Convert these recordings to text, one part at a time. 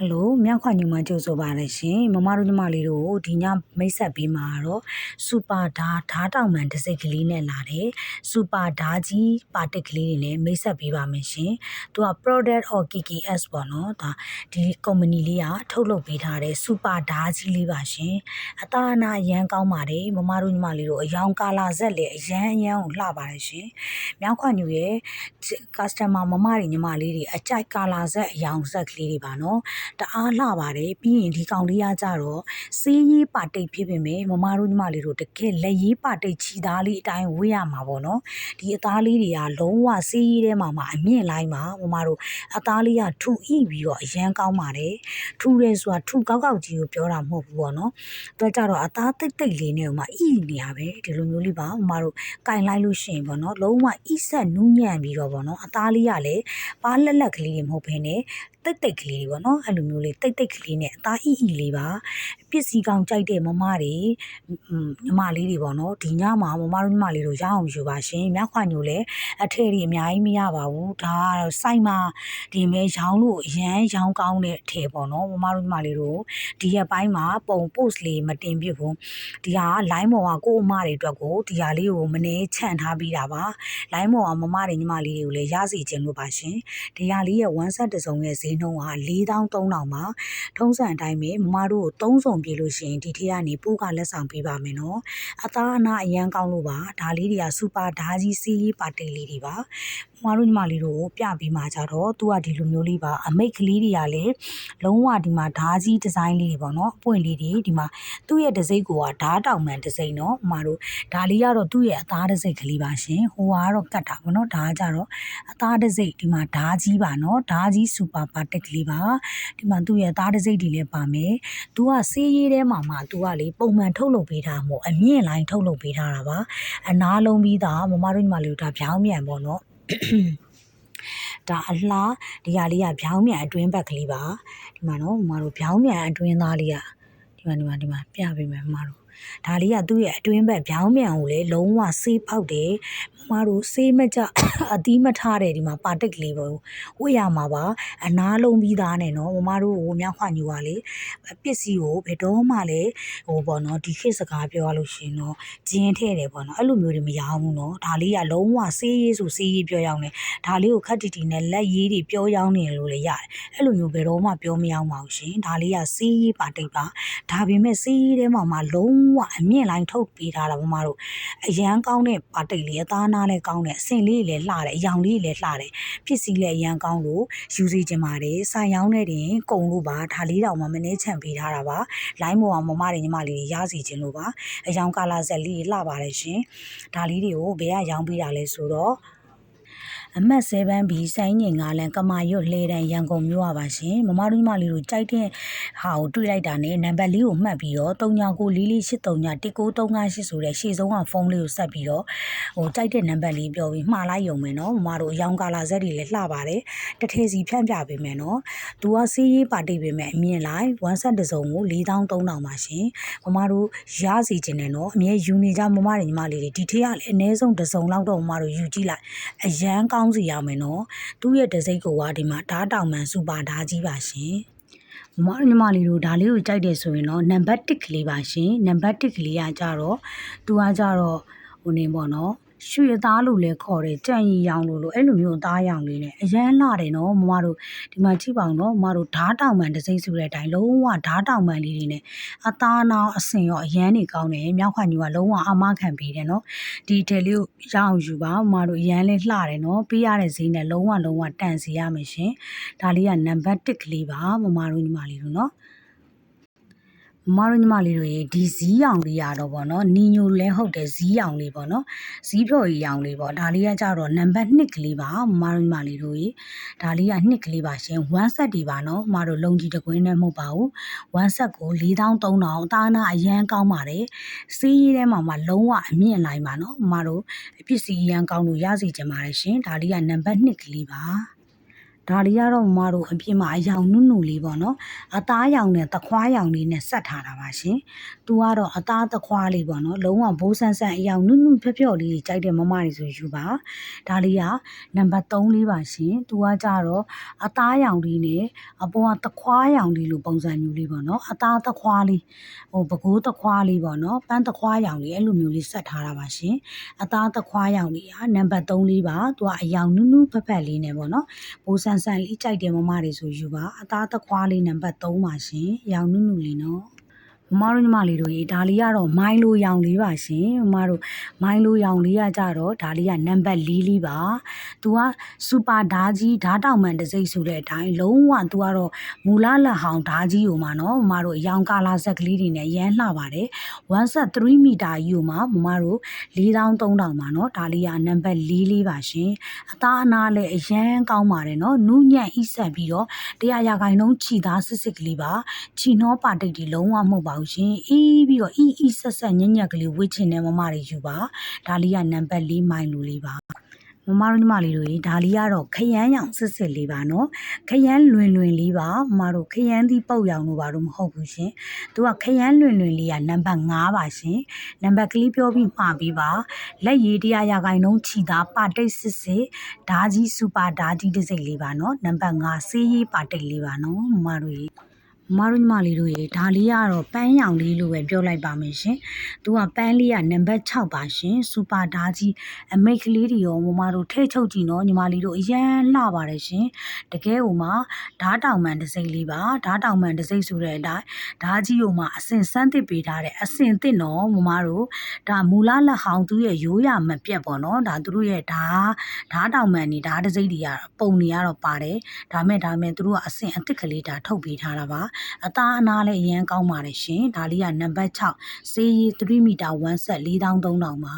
ဟယ်လိုမြောက်ခွညီမကြိုဆိုပါရရှင်မမတို့ညီမလေးတို့ကိုဒီညမိတ်ဆက်ပေးမှာတော့စူပါဓာဓာတောင်မှန်တစ်စိတ်ကလေးနဲ့လာတယ်စူပါဓာကြီးပါတစ်ကလေးတွေနဲ့မိတ်ဆက်ပေးပါမယ်ရှင်သူက product or KKS ပေါ့နော်ဒါဒီ company လေးကထုတ်လုပ်ပေးထားတဲ့စူပါဓာကြီးလေးပါရှင်အသားအနာအရန်ကောင်းပါတယ်မမတို့ညီမလေးတို့အယောင်ကာလာဆက်လေအရန်အရန်ကိုလှပါတယ်ရှင်မြောက်ခွညူရဲ့ customer မမတွေညီမလေးတွေအကြိုက်ကာလာဆက်အယောင်ဆက်ကလေးတွေပါနော်တအားလှပါတယ်ပြီးရင်ဒီကောင်လေးကကြတော့စေးရေးပါတိတ်ဖြစ်ပေမဲ့မမတို့ညီမလေးတို့တကယ်လက်ရေးပါတိတ်ချီသားလေးအတိုင်းဝေးရမှာပေါ့နော်ဒီအသားလေးတွေကလုံးဝစေးရေးထဲမှာမှအမြင့်လိုက်မှာမမတို့အသားလေးကထူဣပြီးတော့အရန်ကောင်းပါတယ်ထူတယ်ဆိုတာထူကောက်ကောက်ကြီးကိုပြောတာမဟုတ်ဘူးပေါ့နော်သူကကြတော့အသားတိတ်တိတ်လေးနဲ့ဟိုမှာဣနေရပဲဒီလိုမျိုးလေးပါမမတို့ကင်လိုက်လို့ရှိရင်ပေါ့နော်လုံးဝဣဆက်နူးညံ့ပြီးတော့ပေါ့နော်အသားလေးကလည်းပါလက်လက်ကလေးတွေမဟုတ်ဘဲနဲ့ တိတ်တိတ်ကလေးတွေပေါ့နော်အဲ့လိုမျိုးလေးတိတ်တိတ်ကလေးနဲ့အသားအီအီလေးပါပစ္စည်းကောင်းကြိုက်တဲ့မမတွေညီမလေးတွေပေါ့နော်ဒီညမှာမမတို့ညီမလေးတို့ရအောင်ယူပါရှင်မြောက်ခွညိုလည်းအထည်တွေအများကြီးမရပါဘူးဒါကတော့စိုက်မှာဒီမဲရောင်းလို့ရမ်းရောင်းကောင်းတဲ့အထည်ပေါ့နော်မမတို့ညီမလေးတို့ဒီရက်ပိုင်းမှာပုံ post လေးမတင်ပြဘူးဒီဟာ line ပေါ်ကကို့အမတွေအတွက်ကိုဒီဟာလေးကိုမနေချန့်ထားပြီးတာပါ line ပေါ်ကမမတွေညီမလေးတွေကိုလည်းရစီခြင်းလို့ပါရှင်ဒီဟာလေးရဲ့ one set တစ်စုံရဲ့ဈေးနှုန်းက4300ပါထုံးစံအတိုင်းပဲမမတို့ကို3စုံပြေလို့ရှိရင်ဒီထက်ကနေပိုးကလက်ဆောင်ပေးပါမယ်နော်အသားအနာအရန်ကောင်းလို့ပါဒါလေးတွေကစူပါဓာကြီးစီးရေးပါတိတ်လေးတွေပါမမတို့ညီမလေးတို့ကိုပြပေးမှာကြတော့သူကဒီလိုမျိုးလေးပါအမိတ်ကလေးတွေကလည်းလုံးဝဒီမှာဓာကြီးဒီဇိုင်းလေးတွေပေါ့နော်အပွင့်လေးတွေဒီမှာသူ့ရဲ့ဒစိမ့်ကိုကဓာတောင်မှန်ဒစိမ့်နော်မမတို့ဒါလေးကတော့သူ့ရဲ့အသားဒစိမ့်ကလေးပါရှင်ဟိုကတော့ကတ်တာပေါ့နော်ဒါကကြတော့အသားဒစိမ့်ဒီမှာဓာကြီးပါနော်ဓာကြီးစူပါပါတက်ကလေးပါဒီမှာသူ့ရဲ့သားဒစိမ့်တွေလည်းပါမယ်သူကစေးရေးထဲမှာမှသူကလေပုံမှန်ထုတ်လုပ်ပေးထားမို့အမြင့်လိုင်းထုတ်လုပ်ပေးထားတာပါအနာလုံးပြီးသားမမတို့ညီမလေးတို့ဒါဖြောင်းမြန်ပေါ့နော်ဒါအလားဒီဟာလေးကဖြောင်းမြန်အတွင်းဘက်ကလေးပါဒီမှာနော်မမတို့ဖြောင်းမြန်အတွင်းသားလေးကဒီမှာဒီမှာဒီမှာပြပေးမယ်မမတို့ ဒါလေးကသူ့ရဲ့အတွင်းဘက်ဖြောင်းမြန်ကိုလေလုံးဝဆေးဖောက်တယ်မမတို့ဆေးမကြအသီးမထားတယ်ဒီမှာပါတက်ကလေးပေါ့ဝေ့ရမှာပါအနာလုံးပြီးသားနဲ့နော်မမတို့ဟိုမြောက်ခွညူပါလေပစ္စည်းကိုဘယ်တော့မှလည်းဟိုပေါ့နော်ဒီခေတ်စကားပြောရလို့ရှိရင်တော့ဂျင်းထဲ့တယ်ပေါ့နော်အဲ့လိုမျိုးတွေမရဘူးနော်ဒါလေးကလုံးဝဆေးရေးဆိုဆေးရေးပြောရောက်နေဒါလေးကိုခက်တီတီနဲ့လက်ရေးတွေပြောရောက်နေလို့လည်းရတယ်အဲ့လိုမျိုးဘယ်တော့မှပြောမရောက်ပါဘူးရှင်ဒါလေးကဆေးရေးပါတိတ်ပါဒါပေမဲ့ဆေးရေးထဲမှာမှလုံးဝအမြင့်လိုင်းထုတ်ပေးထားတာမမတို့အရန်ကောင်းတဲ့ပါတိတ်လေးအသားနာလည်းကောင်းတယ်အစင်လေးလည်းလှတယ်အယောင်လေးလည်းလှတယ်ပစ္စည်းလည်းအရန်ကောင်းလို့ယူစီချင်ပါတယ်ဆိုင်ရောင်းတဲ့တင်ကုံလို့ပါဒါလေးတောင်မှမနှဲချန်ပေးထားတာပါလိုင်းမောကမမတွေညီမလေးတွေရစီချင်လို့ပါအယောင်ကာလာဆက်လေးလှပါတယ်ရှင်ဒါလေးတွေကိုဘယ်ကရောင်းပေးတာလဲဆိုတော့ အမှတ်7 B စိုင်းငင်ငါလန်ကမာရွတ်လှဲတန်းရန်ကုန်မြို့ပါပါရှင်မမတို့ညီမလေးတို့ကြိုက်တဲ့ဟာကိုတွေးလိုက်တာနဲ့နံပါတ်လေးကိုမှတ်ပြီးတော့3994439358ဆိုတဲ့ရှေ့ဆုံးကဖုန်းလေးကိုဆက်ပြီးတော့ဟိုကြိုက်တဲ့နံပါတ်လေးပြောပြီးမှားလိုက်ရုံပဲเนาะမမတို့အယောင်ကာလာဇက်တွေလည်းလှပါတယ်တထဲစီဖြန့်ပြပေးမယ်เนาะသူကစီးရေးပါတိတ်ပေးမယ်အမြင်လိုက်1ဆက်တစ်စုံကို4300ပါရှင်မမတို့ရစီခြင်းနဲ့เนาะအမြဲယူနေကြမမတွေညီမလေးတွေဒီထဲကလည်းအနည်းဆုံးတစ်စုံလောက်တော့မမတို့ယူကြည့်လိုက်အရန်ကော င်းစီရမယ်နော်သူ့ရဲ့ဒစိမ့်ကိုကဒီမှာဓားတောင်မှန်စူပါဓားကြီးပါရှင်မမညီမလေးတို့ဒါလေးကိုကြိုက်တယ်ဆိုရင်တော့နံပါတ်1ကလေးပါရှင်နံပါတ်1ကလေးကကြတော့သူကကြတော့ဟိုနေပေါ့နော် ရွှေသားလို့လည်းခေါ်တယ်ကြံ့ရီရောင်လို့လို့အဲ့လိုမျိုးသားရောင်လေးနဲ့အရန်လာတယ်နော်မမတို့ဒီမှာကြည့်ပါဦးနော်မမတို့ဓားတောင်မှန်တစ်စိမ့်စုတဲ့အတိုင်းလုံးဝဓားတောင်မှန်လေးတွေနဲ့အသားနာအစင်ရောအရန်နေကောင်းတယ်မြောက်ခွညူကလုံးဝအမခံပေးတယ်နော်ဒီတယ်လေးကိုရအောင်ယူပါမမတို့အရန်လေးလှတယ်နော်ပေးရတဲ့ဈေးနဲ့လုံးဝလုံးဝတန်စီရမယ်ရှင်ဒါလေးကနံပါတ်1ကလေးပါမမတို့ညီမလေးတို့နော် မမတို့ညီမလေးတို့ရေဒီဇီးရောင်လေးရတော့ဗောနော်နီညိုလဲဟုတ်တယ်ဇီးရောင်လေးဗောနော်ဇီးဖြော်ကြီးရောင်လေးဗောဒါလေးကကြတော့နံပါတ်2ကလေးပါမမတို့ညီမလေးတို့ရေဒါလေးက2ကလေးပါရှင်1ဆက်တွေပါနော်မမတို့လုံကြီးတကွင်းနဲ့မဟုတ်ပါဘူး1ဆက်ကို4300အသားနာအရန်ကောင်းပါတယ်စီးရီးထဲမှာမှလုံးဝအမြင့်လိုက်ပါနော်မမတို့ပစ္စည်းအရန်ကောင်းလို့ရစီကြပါတယ်ရှင်ဒါလေးကနံပါတ်2ကလေးပါ ဒါလေးကတော့မမတို့အပြင်မှာအယောင်နုနုလေးပေါ့နော်အသားရောင်နဲ့သခွားရောင်လေးနဲ့ဆက်ထားတာပါရှင်သူကတော့အသားသခွားလေးပေါ့နော်လုံးဝဘိုးဆန်းဆန်းအယောင်နုနုဖြော့ဖြော့လေးကြိုက်တဲ့မမတွေဆိုယူပါဒါလေးကနံပါတ်3လေးပါရှင်သူကကြတော့အသားရောင်လေးနဲ့အပေါ်ကသခွားရောင်လေးလိုပုံစံမျိုးလေးပေါ့နော်အသားသခွားလေးဟိုပကိုးသခွားလေးပေါ့နော်ပန်းသခွားရောင်လေးအဲ့လိုမျိုးလေးဆက်ထားတာပါရှင်အသားသခွားရောင်လေးကနံပါတ်3လေးပါသူကအယောင်နုနုဖက်ဖက်လေးနဲ့ပေါ့နော်ဘိုးဆန်းဆန်းလေးကြိုက်တဲ့မမတွေဆိုယူပါအသားသခွားလေးနံပါတ်3ပါရှင်ရောင်နုနုလေးနော် မမတို့ညီမလေးတို့ရေဒါလေးကတော့မိုင်းလိုရောင်လေးပါရှင်မမတို့မိုင်းလိုရောင်လေးကကြတော့ဒါလေးကနံပါတ်4လေးပါသူကစူပါဓာကြီးဓာတောင်မှန်တစ်စိမ့်ဆိုတဲ့အတိုင်းလုံးဝသူကတော့မူလလက်ဟောင်ဓာကြီးကိုမှနော်မမတို့အယောင်ကာလာဆက်ကလေးတွေနဲ့ရမ်းလှပါတယ်1 set 3မီတာကြီးကိုမှမမတို့4300မှာနော်ဒါလေးကနံပါတ်4လေးပါရှင်အသားအနာလည်းအရန်ကောင်းပါတယ်နော်နူးညံ့ဣဆက်ပြီးတော့တရားရာခိုင်နှုန်းခြီသားစစ်စစ်ကလေးပါခြီနှောပါတိတ်တွေလုံးဝမဟုတ်ပါဘူးရှင်အေးပြီးတော့အီအီဆက်ဆက်ညံ့ညံ့ကလေးဝစ်ချင်တဲ့မမတွေယူပါဒါလေးကနံပါတ်4မိုင်လူလေးပါမမတို့ညီမလေးတို့ရေဒါလေးကတော့ခရမ်းရောင်စစ်စစ်လေးပါနော်ခရမ်းလွင်လွင်လေးပါမမတို့ခရမ်းသီးပုတ်ရောင်လို့ပါတော့မဟုတ်ဘူးရှင်သူကခရမ်းလွင်လွင်လေးကနံပါတ်5ပါရှင်နံပါတ်ကလေးပြောပြီးမှာပြီးပါလက်ရည်တရားရာခိုင်နှုန်းခြီသားပါတိတ်စစ်စစ်ဓာကြီးစူပါဓာကြီးတစ်စိတ်လေးပါနော်နံပါတ်5ဆေးရေးပါတိတ်လေးပါနော်မမတို့ရေ မတို့ညီမလေးတို့ရေဒါလေးကတော့ပန်းရောင်လေးလို့ပဲပြောလိုက်ပါမယ်ရှင်။သူကပန်းလေးကနံပါတ်6ပါရှင်။စူပါဓာကြီးအမိတ်ကလေးတွေရောမမတို့ထဲချုပ်ကြည့်နော်ညီမလေးတို့အရန်လှပါတယ်ရှင်။တကယ်ဟိုမှာဓာတောင်မှန်တစ်စိမ့်လေးပါဓာတောင်မှန်တစ်စိမ့်ဆိုတဲ့အတိုင်းဓာကြီးဟိုမှာအစင်စမ်းသစ်ပေးထားတဲ့အစင်သစ်နော်မမတို့ဒါမူလလက်ဟောင်းသူရဲ့ရိုးရမပြတ်ပေါ့နော်ဒါသူတို့ရဲ့ဓာဓာတောင်မှန်နေဓာတစ်စိမ့်တွေကတော့ပုံနေရတော့ပါတယ်ဒါမဲ့ဒါမဲ့သူတို့ကအစင်အစ်စ်ကလေးဒါထုတ်ပေးထားတာပါအသားအနာလည်းအရန်ကောင်းပါတယ်ရှင်ဒါလေးကနံပါတ်6စေးရီ3မီတာ1ဆက်4300ပါ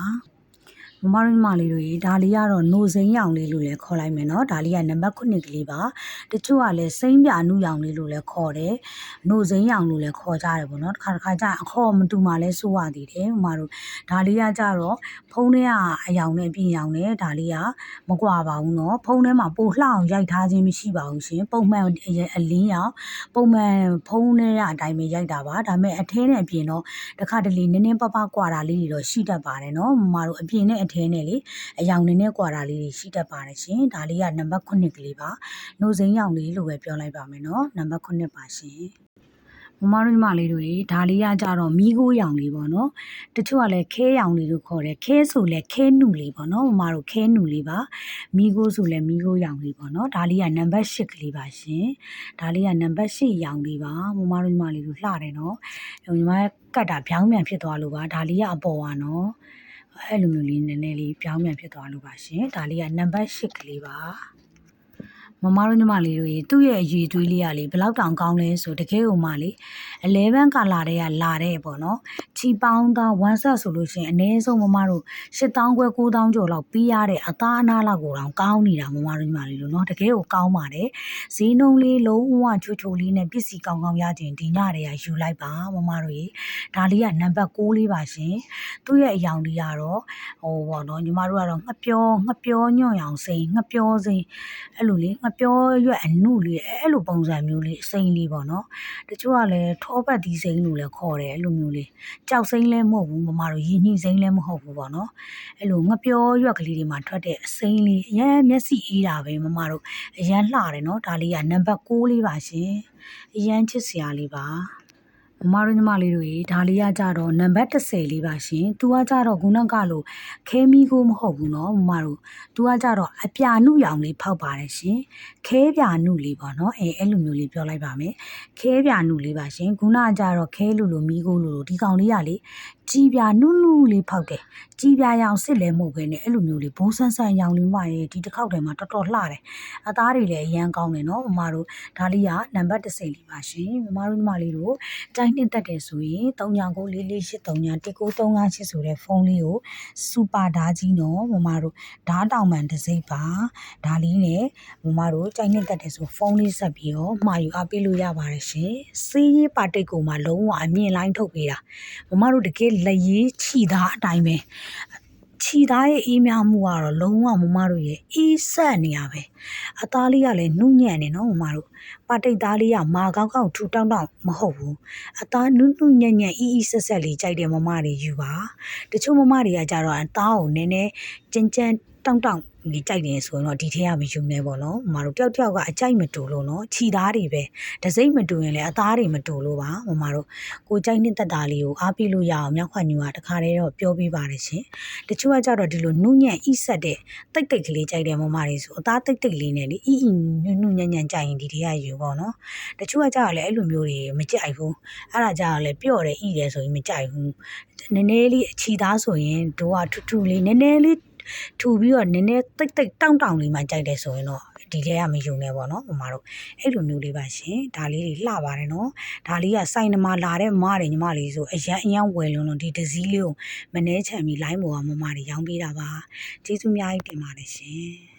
မမတို့မလေးတို့ရေဒါလေးကတော့노စိမ်းရောင်လေးလို့လည်းခေါ်လိုက်မယ်နော်ဒါလေးကနံပါတ်9ကလေးပါတချို့ကလည်းစိမ်းပြအနုရောင်လေးလို့လည်းခေါ်တယ်노စိမ်းရောင်လို့လည်းခေါ်ကြတယ်ပေါ့နော်တစ်ခါတစ်ခါကျအခေါ်မတူမှလည်းစိုးရသေးတယ်မမတို့ဒါလေးကကြတော့ဖုံးထဲကအယောင်နဲ့ပြင်ရောင်နဲ့ဒါလေးကမကွာပါဘူးနော်ဖုံးထဲမှာပိုလှအောင်ရိုက်ထားခြင်းမရှိပါဘူးရှင်ပုံမှန်အလင်းရောင်ပုံမှန်ဖုံးထဲကအတိုင်းပဲရိုက်တာပါဒါပေမဲ့အထင်းနဲ့ပြင်တော့တစ်ခါတလေနည်းနည်းပပကွာတာလေးတွေတော့ရှိတတ်ပါတယ်နော်မမတို့အပြင်နဲ့အထဲနဲ့လေအယောင်နည်းနည်းကွာတာလေးတွေရှိတတ်ပါတယ်ရှင်ဒါလေးကနံပါတ်9ကလေးပါနှုတ်စိမ်းရောင်လေးလို့ပဲပြောလိုက်ပါမယ်နော်နံပါတ်9ပါရှင်မမတို့ညီမလေးတို့ရေဒါလေးကကြတော့မီးခိုးရောင်လေးပေါ့နော်တချို့ကလည်းခဲရောင်လေးလို့ခေါ်တယ်ခဲဆိုလည်းခဲနုလေးပေါ့နော်မမတို့ခဲနုလေးပါမီးခိုးဆိုလည်းမီးခိုးရောင်လေးပေါ့နော်ဒါလေးကနံပါတ်10ကလေးပါရှင်ဒါလေးကနံပါတ်10ရောင်လေးပါမမတို့ညီမလေးတို့လှတယ်နော်ဟိုညီမကတ်တာပြောင်းပြန်ဖြစ်သွားလို့ပါဒါလေးကအပေါ်ပါနော် အဲ့လိုမျိုးလေးနည်းနည်းလေးပြောင်းပြန်ဖြစ်သွားလို့ပါရှင်ဒါလေးကနံပါတ်10ကလေးပါ မမတို့ညီမလေးတို့ရေသူ့ရဲ့အရေးသွေးလေးကလေဘယ်လောက်တောင်ကောင်းလဲဆိုတကယ်ဟိုမှလေ11ကာလာတဲ့ကလာတဲ့ပေါ့နော်ချီပေါင်းသား1ဆက်ဆိုလို့ရှိရင်အနည်းဆုံးမမတို့8000ခွဲ9000ကျော်လောက်ပြီးရတဲ့အသားအနာလောက်ကိုတောင်ကောင်းနေတာမမတို့ညီမလေးတို့နော်တကယ်ကိုကောင်းပါတယ်ဈေးနှုန်းလေးလုံးဝချိုချိုလေးနဲ့ပစ္စည်းကောင်းကောင်းရခြင်းဒီညတွေကယူလိုက်ပါမမတို့ရေဒါလေးကနံပါတ်6လေးပါရှင်သူ့ရဲ့အယောင်လေးကတော့ဟိုပေါ့နော်ညီမတို့ကတော့ငှက်ပြောငှက်ပြောညွန့်ရောင်စိမ်းငှက်ပြောစိမ်းအဲ့လိုလေးငှက်ပြောရွက်အနုလေးအဲ့လိုပုံစံမျိုးလေးစိမ်းလေးပေါ့နော်တချို့ကလည်းထောပတ်သီးစိမ်းလို့လည်းခေါ်တယ်အဲ့လိုမျိုးလေးကြောက်စိမ်းလည်းမဟုတ်ဘူးမမတို့ရင်းနှီးစိမ်းလည်းမဟုတ်ဘူးပေါ့နော်အဲ့လိုငှက်ပြောရွက်ကလေးတွေမှာထွက်တဲ့အစိမ်းလေးအရင်မျက်စိအေးတာပဲမမတို့အရင်လှတယ်နော်ဒါလေးကနံပါတ်6လေးပါရှင်အရင်ချစ်စရာလေးပါ မမတို့ညီမလေးတို့ရေဒါလေးကကြတော့နံပါတ်30လေးပါရှင်။ तू ကကြတော့ခုနကလို့ခဲမီကိုမဟုတ်ဘူးเนาะမမတို့။ तू ကကြတော့အပြာနုရောင်လေးဖောက်ပါတယ်ရှင်။ခဲပြာနုလေးပေါ့နော်။အဲအဲ့လိုမျိုးလေးပြောလိုက်ပါမယ်။ခဲပြာနုလေးပါရှင်။ခုနကကြတော့ခဲလူလိုမီကိုလူလိုဒီကောင်လေးကလေ ကြီးပြာနုနုလေးဖောက်တယ်ကြီးပြာရောင်စစ်လဲမဟုတ်ခဲနဲ့အဲ့လိုမျိုးလေးဘိုးဆန်းဆန်းရောင်လေးမရဲ့ဒီတစ်ခေါက်တည်းမှာတော်တော်လှတယ်အသားတွေလည်းအရန်ကောင်းတယ်နော်မမတို့ဒါလေးကနံပါတ်30လေးပါရှင်မမတို့ညီမလေးတို့တိုင်းတင်တက်တယ်ဆိုရင်3994483919358ဆိုတဲ့ဖုန်းလေးကိုစူပါဓာကြီးနော်မမတို့ဓာတောင်မှန်တစ်စိမ့်ပါဒါလေးနဲ့မမတို့တိုင်းတင်တက်တယ်ဆိုဖုန်းလေးဆက်ပြီးတော့မှာယူအားပေးလို့ရပါတယ်ရှင်စီးရေးပါတိတ်ကိုမှလုံးဝအမြင်လိုင်းထုတ်ပေးတာမမတို့တကယ်လက်ရေးခြိသားအတိုင်းပဲခြီသားရဲ့အေးမြမှုကတော့လုံးဝမမတို့ရဲ့အေးဆက်နေရပဲအသားလေးကလည်းနှုတ်ညံ့နေနော်မမတို့ပါတိတ်သားလေးကမာကောက်ကောက်ထူတောင်းတောင်းမဟုတ်ဘူးအသားနုနုညံ့ညံ့အီးအီးဆက်ဆက်လေးကြိုက်တယ်မမတွေယူပါတချို့မမတွေကကြတော့အသားကိုနည်းနည်းကြမ်းကြမ်း တောင်းတောင်းဒီကြိုက်နေဆိုရင်တော့ဒီထဲကမယူနေပေါ့နော်မမတို့တယောက်တယောက်ကအကြိုက်မတူလို့နော်ခြီသားတွေပဲဒစိမ့်မတူရင်လည်းအသားတွေမတူလို့ပါမမတို့ကိုကြိုက်တဲ့တက်တာလေးကိုအားပေးလို့ရအောင်မြောက်ခွညူကတခါတည်းတော့ပြောပြပါတယ်ရှင်တချို့ကကြတော့ဒီလိုနုညံ့အီးဆက်တဲ့တိတ်တိတ်ကလေးကြိုက်တယ်မမတွေဆိုအသားတိတ်တိတ်လေးနဲ့လေအီအီနုနုညံ့ညံ့ကြိုက်ရင်ဒီထဲကယူပေါ့နော်တချို့ကကြတော့လည်းအဲ့လိုမျိုးတွေမကြိုက်ဘူးအဲ့ဒါကြတော့လည်းပျော့တယ်အီတယ်ဆိုရင်မကြိုက်ဘူးနည်းနည်းလေးအချီသားဆိုရင်တို့ကထူးထူးလေးနည်းနည်းလေး ထူပြီးတော့နည်းနည်းတိတ်တိတ်တောင့်တောင့်လေးမှကြိုက်တယ်ဆိုရင်တော့ဒီထဲကမယူနဲ့ပေါ့နော်မမတို့အဲ့လိုမျိုးလေးပါရှင်ဒါလေးတွေလှပါတယ်နော်ဒါလေးကစိုင်းနမလာတဲ့မတွေညီမလေးဆိုအရန်အရန်ဝယ်လုံးလုံးဒီဒစည်းလေးကိုမနှဲချန်ပြီးလိုင်းပေါ်ကမမတွေရောင်းပေးတာပါကျေးဇူးအများကြီးတင်ပါတယ်ရှင်